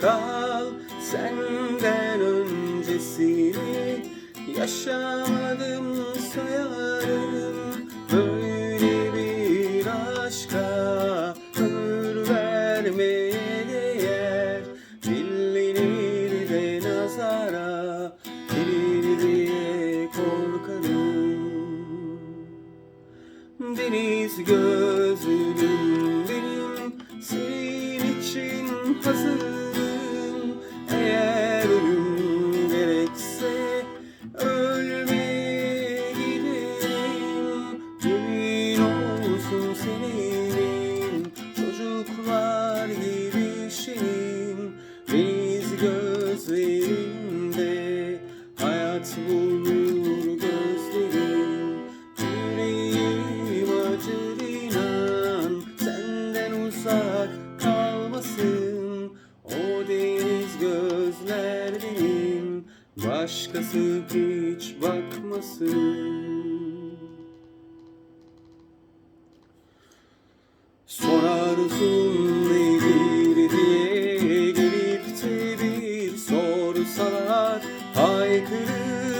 kal Senden öncesini yaşamadım sayarım. Böyle bir aşka ömür vermeye değer Dillenir de nazara gelir diye korkarım. Deniz gözlüm benim senin için hazır bulur gözlerim. Yüreğim acır inan. Senden uzak kalmasın. O deniz gözler Başkası hiç bakmasın. Sorarsun nedir diye gelip de bir sorsalar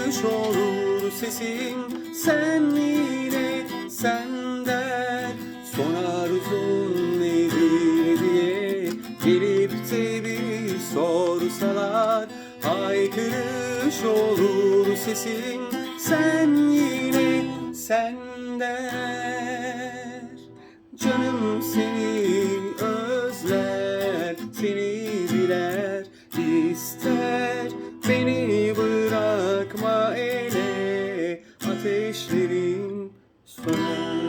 Haykırış olur sesin. Sen yine sen der Sorarsun nedir diye. Gelip de bir sorsalar Haykırış olur sesin. Sen yine sen der Canım seni ateşlerin söner